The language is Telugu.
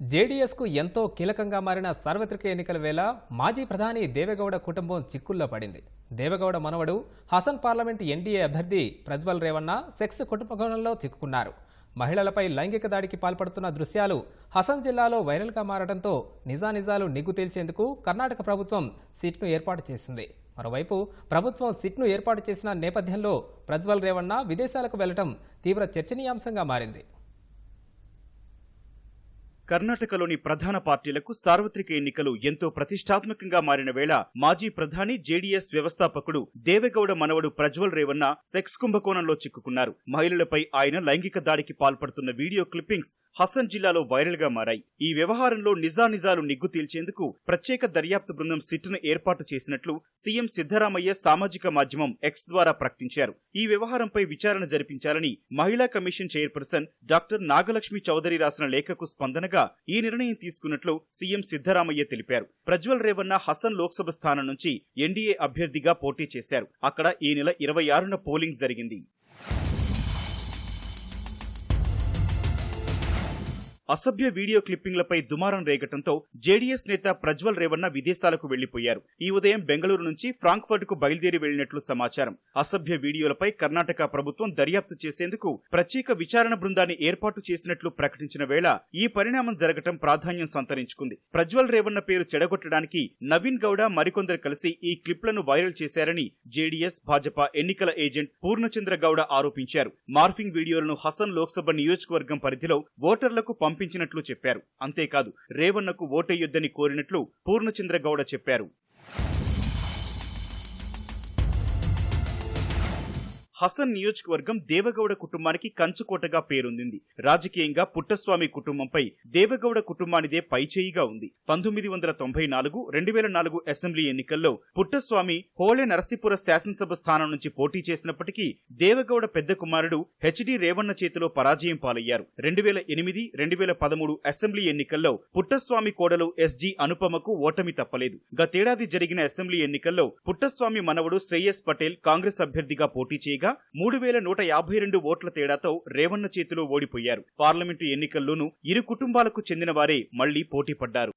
జేడీఎస్కు ఎంతో కీలకంగా మారిన సార్వత్రిక ఎన్నికల వేళ మాజీ ప్రధాని దేవెగౌడ కుటుంబం చిక్కుల్లో పడింది. దేవెగౌడ మనవడు హసన్ పార్లమెంట్ ఎన్డీఏ అభ్యర్థి ప్రజ్వల్ రేవన్న సెక్స్ కుటుంబంలో చిక్కుకున్నారు. మహిళలపై లైంగిక దాడికి పాల్పడుతున్న దృశ్యాలు హసన్ జిల్లాలో వైరల్గా మారడంతో నిజానిజాలు నిగ్గు తేల్చేందుకు కర్ణాటక ప్రభుత్వం సిట్ను ఏర్పాటు చేసింది. మరోవైపు ప్రభుత్వం సిట్ను ఏర్పాటు చేసిన నేపథ్యంలో ప్రజ్వల్ రేవన్న విదేశాలకు వెళ్ళడం తీవ్ర చర్చనీయాంశంగా మారింది. కర్ణాటకలోని ప్రధాన పార్టీలకు సార్వత్రిక ఎన్నికలు ఎంతో ప్రతిష్టాత్మకంగా మారిన వేళ మాజీ ప్రధాని జేడీఎస్ వ్యవస్థాపకుడు దేవెగౌడ మనవడు ప్రజ్వల్ రేవన్న సెక్స్ కుంభకోణంలో చిక్కుకున్నారు. మహిళలపై ఆయన లైంగిక దాడికి పాల్పడుతున్న వీడియో క్లిప్పింగ్స్ హసన్ జిల్లాలో వైరల్గా మారాయి. ఈ వ్యవహారంలో నిజానిజాలు నిగ్గు తేల్చేందుకు ప్రత్యేక దర్యాప్తు బృందం సిట్ను ఏర్పాటు చేసినట్లు సీఎం సిద్దరామయ్య సామాజిక మాధ్యమం ఎక్స్ ద్వారా ప్రకటించారు. ఈ వ్యవహారంపై విచారణ జరిపించాలని మహిళా commission chairperson doctor Nagalakshmi Chowdary రాసిన లేఖకు స్పందనగా ఈ నిర్ణయం తీసుకున్నట్లు సీఎం సిద్దరామయ్య తెలిపారు. ప్రజ్వల్ రేవన్న హసన్ లోక్సభ స్థానం నుంచి ఎన్డీఏ అభ్యర్థిగా పోటీ చేశారు. అక్కడ ఈ నెల ఇరవై ఆరున పోలింగ్ జరిగింది. అసభ్య వీడియో క్లిప్పింగ్లపై దుమారం రేగటంతో జేడీఎస్ నేత ప్రజ్వల్ రేవన్న విదేశాలకు వెళ్ళిపోయారు. ఈ ఉదయం బెంగళూరు నుంచి ఫ్రాంక్ఫర్ట్కు బయలుదేరి వెళ్ళినట్లు సమాచారం. అసభ్య వీడియోలపై కర్ణాటక ప్రభుత్వం దర్యాప్తు చేసేందుకు ప్రత్యేక విచారణ బృందాన్ని ఏర్పాటు చేసినట్లు ప్రకటించిన వేళ ఈ పరిణామం జరగటం ప్రాధాన్యం సంతరించుకుంది. ప్రజ్వల్ రేవన్న పేరు చెడగొట్టడానికి నవీన్ గౌడ మరికొందరు కలిసి ఈ క్లిప్లను వైరల్ చేశారని జేడీఎస్ భాజపా ఎన్నికల ఏజెంట్ పూర్ణచంద్ర గౌడ ఆరోపించారు. మార్ఫింగ్ వీడియోలను హసన్ లోక్సభ నియోజకవర్గం పరిధిలో ఓటర్లకు పంపించినట్లు చెప్పారు. అంతేకాదు రేవన్నకు ఓటేయొద్దని కోరినట్లు పూర్ణచంద్ర గౌడ చెప్పారు. హసన్ నియోజకవర్గం దేవగౌడ కుటుంబానికి కంచుకోటగా పేరొందింది. రాజకీయంగా పుట్టస్వామి కుటుంబంపై దేవగౌడ కుటుంబానిదే పైచేయిగా ఉంది. పంతొమ్మిది వందల తొంభై నాలుగు రెండు వేల నాలుగు అసెంబ్లీ ఎన్నికల్లో పుట్టస్వామి హోళే నరసీపుర శాసనసభ స్థానం నుంచి పోటీ చేసినప్పటికీ దేవగౌడ పెద్ద కుమారుడు హెచ్డి రేవన్న చేతిలో పరాజయం పాలయ్యారు. రెండు వేల ఎనిమిది రెండు వేల పదమూడు అసెంబ్లీ ఎన్నికల్లో పుట్టస్వామి కోడలు ఎస్జి అనుపమకు ఓటమి తప్పలేదు. గతేడాది జరిగిన అసెంబ్లీ ఎన్నికల్లో పుట్టస్వామి మనవడు శ్రేయస్ పటేల్ కాంగ్రెస్ అభ్యర్థిగా పోటీ చేయగా మూడు వేల నూట యాభై రెండు ఓట్ల తేడాతో రేవన్న చేతిలో ఓడిపోయారు. పార్లమెంటు ఎన్నికల్లోనూ ఇరు కుటుంబాలకు చెందిన వారే మళ్ళీ పోటీ పడ్డారు.